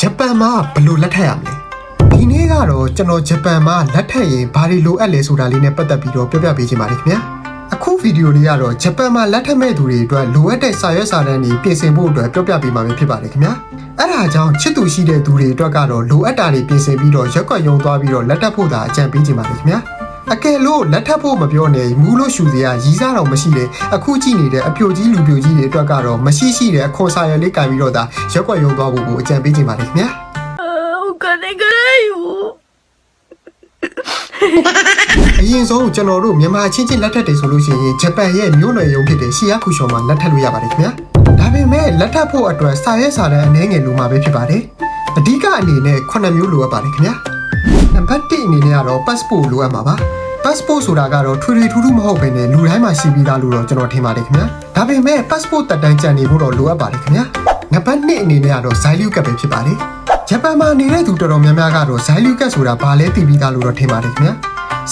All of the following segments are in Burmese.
ဂျပန်မှာဘယ်လိုလက်ထပ်ရမလဲဒီနေ့ကတော့ကျွန်တော်ဂျပန်မှာလက်ထပ်ရင်ဘာတွေလိုအပ်လဲဆိုတာလေးနဲ့ပတ်သက်ပြီးတော့ပြောပြပေးချင်ပါတယ်ခင်ဗျာအခုဗီဒီယိုလေးကတော့ဂျပန်မှာလက်ထပ်မဲ့သူတွေအတွက်လိုအပ်တဲ့စာရွက်စာတမ်းတွေပြင်ဆင်ဖို့အတွက်ပြောပြပေးမှာပဲဖြစ်ပါတယ်ခင်ဗျာအဲ့ဒါကြောင့်ချစ်သူရှိတဲ့သူတွေအတွက်ကတော့လိုအပ်တာတွေပြင်ဆင်ပြီးတော့ရက်ကွက်ယုံသွားပြီးတော့လက်ထပ်ဖို့သာအကြံပေးချင်ပါတယ်ခင်ဗျာ အကယ်လို့လက်ထပ်ဖို့မပြောနဲ့မူးလို့ရှူစရာရီးစားတော့မရှိလေအခုကြည့်နေတဲ့အပြိုကြီးလူပြိုကြီးတွေအတွက်ကတော့မရှိရှိတဲ့အခွန်စာရလေးကင်ပြီးတော့ဒါရက်ွက်ရုံသွားဖို့ကိုအကြံပေးချင်ပါတယ်ခင်ဗျာဟုတ်ကဲ့ကဲယူအရင်ဆုံးကျွန်တော်တို့မြန်မာချင်းချင်းလက်ထပ်တယ်ဆိုလို့ရှိရင်ဂျပန်ရဲ့မြို့နယ်ရုံဖြစ်တဲ့ရှီယာကူရှော်မှာလက်ထပ်လို့ရပါတယ်ခင်ဗျာဒါပေမဲ့လက်ထပ်ဖို့အတွက်စာရဲစာတမ်းအနည်းငယ်လိုမှာပဲဖြစ်ပါတယ်အဓိကအနေနဲ့9မျိုးလိုအပ်ပါတယ်ခင်ဗျာ နံပါတ်1အနေနဲ့ကတော့ passport လိုအပ်မှာပါ passport ဆိုတာကတော့ထွေထွေထူးထူးမဟုတ်ဘဲနဲ့လူတိုင်းမှာရှိပြီးသားလို့တော့ကျွန်တော်ထင်ပါတယ်ခင်ဗျာဒါပေမဲ့ passport တက်တန်းကြံနေဖို့တော့လိုအပ်ပါတယ်ခင်ဗျာနံပါတ်2အနေနဲ့ကတော့ Zailu ကပ်ပဲဖြစ်ပါတယ်ဂျပန်မှာနေတဲ့သူတော်တော်များများကတော့ Zailu ကပ်ဆိုတာဘာလဲသိပြီးသားလို့တော့ထင်ပါတယ်ခင်ဗျာ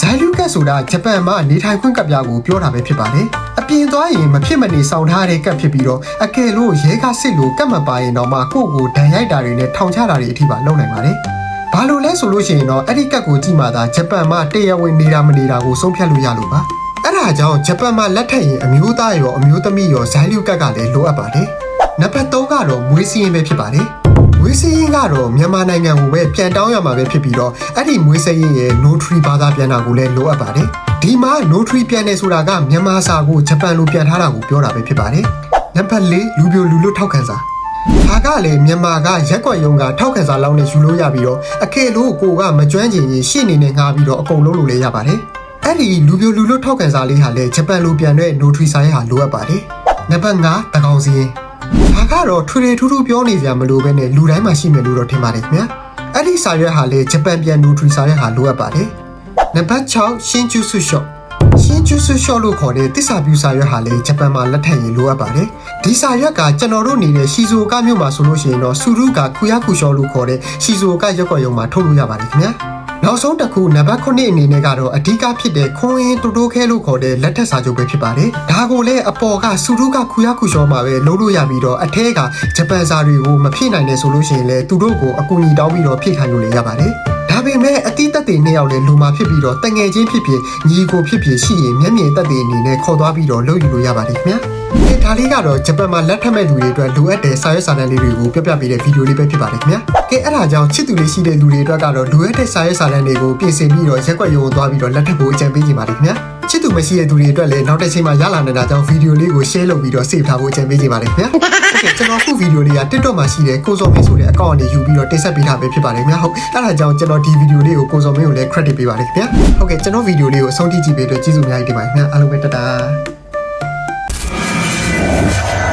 ဇိုင်လူကတ်ဆိုတာဂျပန်မှာနေထိုင်ခွင့်ကပ်ပြားကိုပြောတာပဲဖြစ်ပါတယ်။အပြင်သွားရင်မဖြစ်မနေစောင့်ထားတဲ့ကပ်ဖြစ်ပြီးတော့အကယ်လို့ရဲကစစ်လို့ကပ်မပါရင်တော့မှကိုယ့်ကိုဒဏ်ရိုက်တာတွေနဲ့ထောင်ချတာတွေအထိပါလုပ်နိုင်ပါတယ်။ ဘာလို့လဲဆိုလို့ရှိရင်တော့အဲ့ဒီကပ်ကိုကြည့်မှသာဂျပန်မှာတရားဝင်နေတာမနေတာကိုဆုံးဖြတ်လို့ရလို့ပါ။အဲ့ဒါကြောင့်ဂျပန်မှာလက်ထပ်ရင်အမျိုးသားရောအမျိုးသမီးရောဇိုင်လူကတ်ကလည်းလိုအပ်ပါတယ်။နံပါတ်3ကတော့မွေးစည်းရင်ပဲဖြစ်ပါတယ်။မွေးစည်းရင်ကတော့မြန်မာနိုင်ငံကိုပဲပြန်တောင်းရမှာပဲဖြစ်ပြီးတော့အဲ့ဒီမွေးစည်းရင်ရဲ့ notary ဘာသာပြန်တာကိုလည်းလိုအပ်ပါတယ်ဒီမှာ notary ပြန်နေဆိုတာကမြန်မာစာကိုဂျပန်လိုပြန်ထားတာကိုပြောတာပဲဖြစ်ပါတယ်နံပါတ်၄လူပြိုလူလွတ်ထောက်ခံစာဒါ ကလည်းမြန်မာကရက်ကွက်ယုံကထောက်ခံစာလောက်နဲ့ယူလို့ရပြီးတော့အခေလို့ကိုကမကျွမ်းကျင်ရင်ရှေ့နေနဲ့ငှားပြီးတော့အကုန်လုံးလို့လည်းရပါတယ်အဲ့ဒီလူပြိုလူလွတ်ထောက်ခံစာလေးဟာလည်းဂျပန်လိုပြန်တဲ့ notary စာရဲ့ဟာလိုအပ်ပါတယ်နံပါတ်5တကောင်စီရင်ဒါကတော့ထွေထွေထူးထူးပြောနေကြမလို့ပဲနဲ့လူတိုင်းမှာရှိမယ်လို့တော့ထင်ပါတယ်ခင်ဗျာအဲ့ဒီစာရွက်ဟာလေဂျပန်ပြန်နူထရီစာရွက်ဟာလိုအပ်ပါတယ်နံပါတ်6ရှင်းကျူးဆုရှော့ရှင်းကျူးဆုရှော့လို့ခေါ်တဲ့တစ္ဆာပြူစာရွက်ဟာလေဂျပန်မှာလက်ထပ်ရင်လိုအပ်ပါတယ် ဒီစာရွက်ကကျွန်တော်တို့နေတဲ့ရှီဇိုကာမြို့မှာဆိုလို့ရှိရင်တော့ဆူရုကခူယာကူရှော့လို့ခေါ်တဲ့ရှီဇိုကာရက်ကွက်ရုံမှာထုတ်လို့ရပါတယ်ခင်ဗျာနောက်ဆုံးတစ်ခုနံပါတ်9အနေနဲ့ကတော့အဓိကဖြစ်တဲ့ခွန်ရင်တိုတိုခဲလို့ခေါ်တဲ့လက်ထက်စာချုပ်ပဲဖြစ်ပါတယ်။ဒါကိုလည်းအပေါ်ကစူရုကခူရခူရှောမှာပဲလုံးလို့ရပြီးတော့အထဲကဂျပန်စာတွေကိုမဖြည့်နိုင်နေဆိုလို့ရှိရင်လည်းသူတို့ကိုအကူအညီတောင်းပြီးတော့ဖြည့်ခိုင်းလို့လည်းရပါတယ်။ဒါပေမဲ့အတိတက်တွေနှစ်ယောက်လည်းလူမာဖြစ်ပြီးတော့တငယ်ချင်းဖြစ်ဖြစ်ညီကိုဖြစ်ဖြစ်ရှိရင်မျက်မြင်တက်တွေအနေနဲ့ခေါ်သွားပြီးတော့လုပ်ယူလို့ရပါတယ်ခင်ဗျာ။ အဲဒါလေးကတော့ဂျပန်မှာလက်ထပ်မဲ့လူတွေအတွက်လိုအပ်တဲ့စာရွက်စာတမ်းလေးတွေကိုပြပြပေးတဲ့ဗီဒီယိုလေးပဲဖြစ်ပါတယ်ခင်ဗျာ။ကဲအဲ့ဒါကြောင့်ချစ်သူလေးရှိတဲ့လူတွေအတွက်ကတော့လိုအပ်တဲ့စာရွက်စာတမ်းတွေကိုပြင်ဆင်ပြီးတော့ရက်ွက်ရုံသွားပြီးတော့လက်ထပ်ဖို့အကြံပေးချင်ပါတယ်ခင်ဗျာ။ချစ်သူမရှိတဲ့သူတွေအတွက်လည်းနောက်တစ်ချိန်မှာရလာနေတာကြောင့်ဗီဒီယိုလေးကို share လုပ်ပြီးတော့ save ထားဖို့အကြံပေးချင်ပါတယ်ခင်ဗျာ။ Okay ကျွန်တော်ခုဗီဒီယိုလေးက TikTok မှာရှိတဲ့ကိုစော်မင်းဆိုတဲ့အကောင့်ကနေယူပြီးတော့တင်ဆက်ပေးထားပဲဖြစ်ပါတယ်ခင်ဗျာ။ဟုတ်အဲ့ဒါကြောင့်ကျွန်တော်ဒီဗီဒီယိုလေးကိုကိုစော်မင်းကိုလည်း credit ပေးပါတယ်ခင်ဗျာ။ Okay ကျွန်တော်ဗီဒီယိုလေးကိုအဆုံးထိကြည့်ပေးအတွက်ကျေးဇူးအများကြီးတင်ပါတယ်ခင်ဗျာ။အားလုံးပဲတတား Thank you.